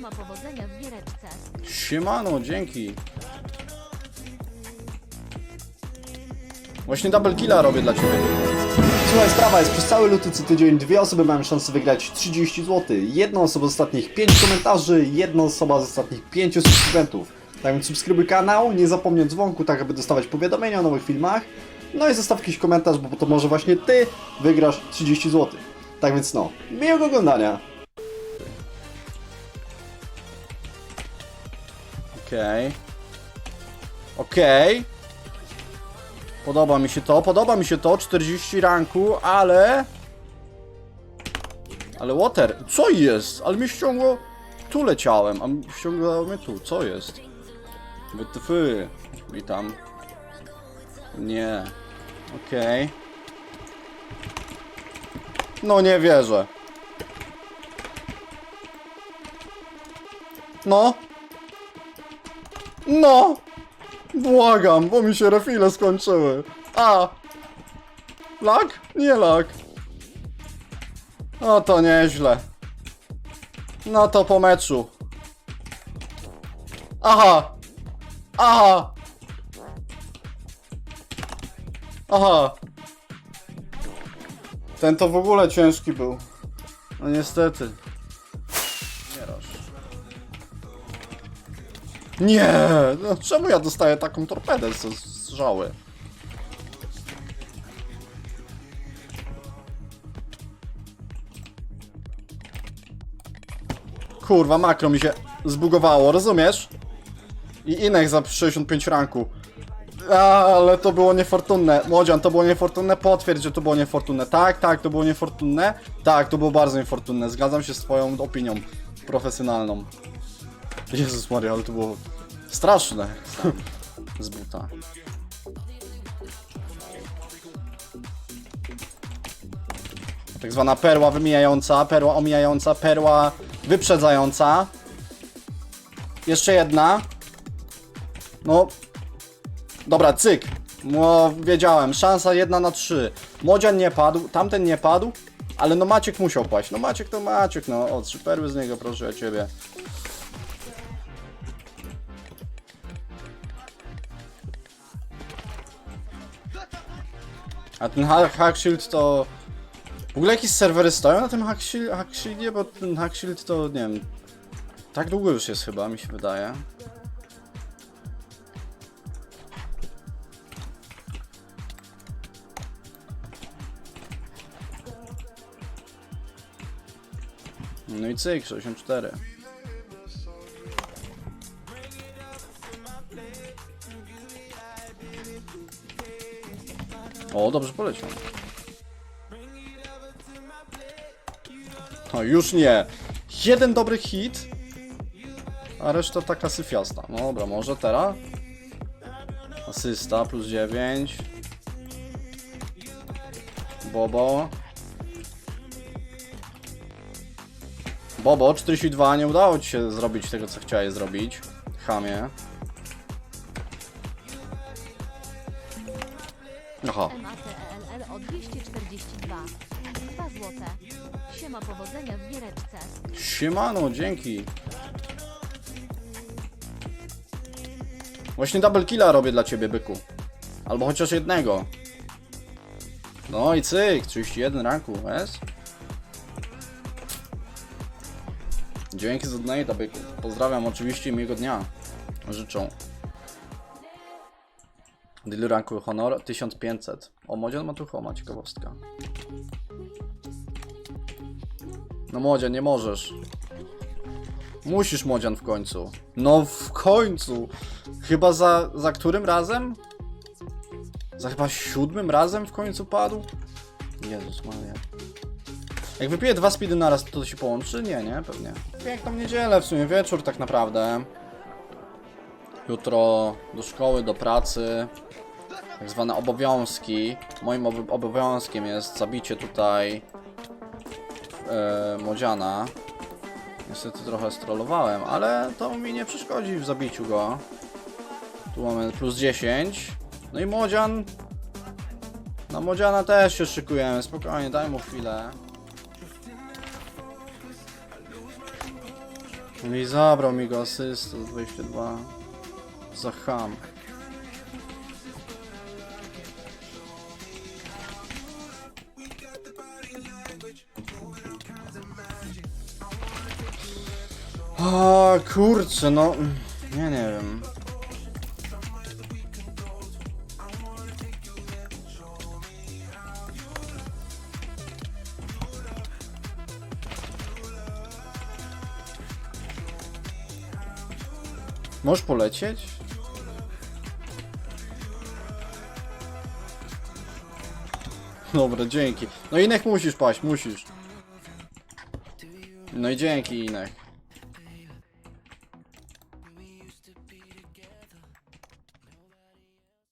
Siema powodzenia w giereczce. Siemano, dzięki. Właśnie double killa robię dla ciebie. Słuchaj, sprawa jest, przez cały luty co tydzień dwie osoby mają szansę wygrać 30 zł. Jedna osoba z ostatnich 5 komentarzy, jedna osoba z ostatnich 5 subskrybentów. Tak więc subskrybuj kanał, nie zapomnij dzwonku, tak aby dostawać powiadomienia o nowych filmach. No i zostaw jakiś komentarz, bo to może właśnie ty wygrasz 30 zł. Tak więc no, miłego oglądania. Okej. Okej. Podoba mi się to, podoba mi się to, 40 ranku, ale... Ale water, co jest? Ale mnie ściągło... Tu leciałem, a ściągało mnie tu, co jest? WTF, witam. Nie. Okej. No nie wierzę. No. No! Błagam, bo mi się refile skończyły. A! Lak? Nie lak. No to nieźle. No to po meczu. Aha! Aha! Aha! Ten to w ogóle ciężki był. No niestety. Nie! No czemu ja dostaję taką torpedę z, z żały? Kurwa, makro mi się zbugowało, rozumiesz? I Inek za 65 ranku. Ale to było niefortunne. Młodzian, to było niefortunne. Potwierdź, że to było niefortunne. Tak, tak, to było niefortunne. Tak, to było bardzo niefortunne. Zgadzam się z twoją opinią profesjonalną. Jezus Maria, ale to było straszne. Z buta. Tak zwana perła wymijająca, perła omijająca, perła wyprzedzająca. Jeszcze jedna. No. Dobra, cyk. No, wiedziałem. Szansa jedna na trzy. Młodzian nie padł, tamten nie padł, ale no Maciek musiał paść. No Maciek to Maciek, no. O, trzy perły z niego, proszę ja ciebie. A ten Hack Hack Shield to... W ogóle jakieś serwery stoją na tym Hack Shield-? Bo ten Hack Shield to, nie wiem... Tak długo już jest chyba, mi się wydaje. No i cyk, 64. O, dobrze poleciał. No już nie. Jeden dobry hit, a reszta taka syfiasta. No dobra, może teraz? Asysta plus 9. Bobo. Bobo, 42, nie udało ci się zrobić tego, co chciałeś zrobić. Chamie. Aha. MATELL o 242. 2 złote. Siema powodzenia w giereczce. Siemano, dzięki. Właśnie double killa robię dla ciebie, byku. Albo chociaż jednego. No i cyk, 31 ranku, jest? Dzięki za donate'a, byku. Pozdrawiam oczywiście miłego dnia. Życzą. Deal ranku honor 1500. O, Modzian ma tu homa, ciekawostka. No Młodzian, nie możesz. Musisz Młodzian w końcu. No w końcu. Chyba za, za którym razem? Za chyba siódmym razem w końcu padł? Jezus Maria. Jak wypiję dwa speedy naraz, to to się połączy? Nie, nie, pewnie. Piękną niedzielę, w sumie wieczór tak naprawdę. Jutro do szkoły, do pracy. Tak zwane obowiązki. Moim obo- obowiązkiem jest zabicie tutaj e, Modziana. Niestety trochę strollowałem, ale to mi nie przeszkodzi w zabiciu go. Tu mamy plus 10. No i Modzian. Na Modziana też się szykujemy, spokojnie, daj mu chwilę. No i zabrał mi go asystę 22. Za ham. A kurczę, no. Nie, nie wiem. Możesz polecieć? Dobra, dzięki. No Inek musisz paść, musisz. No i dzięki Inek.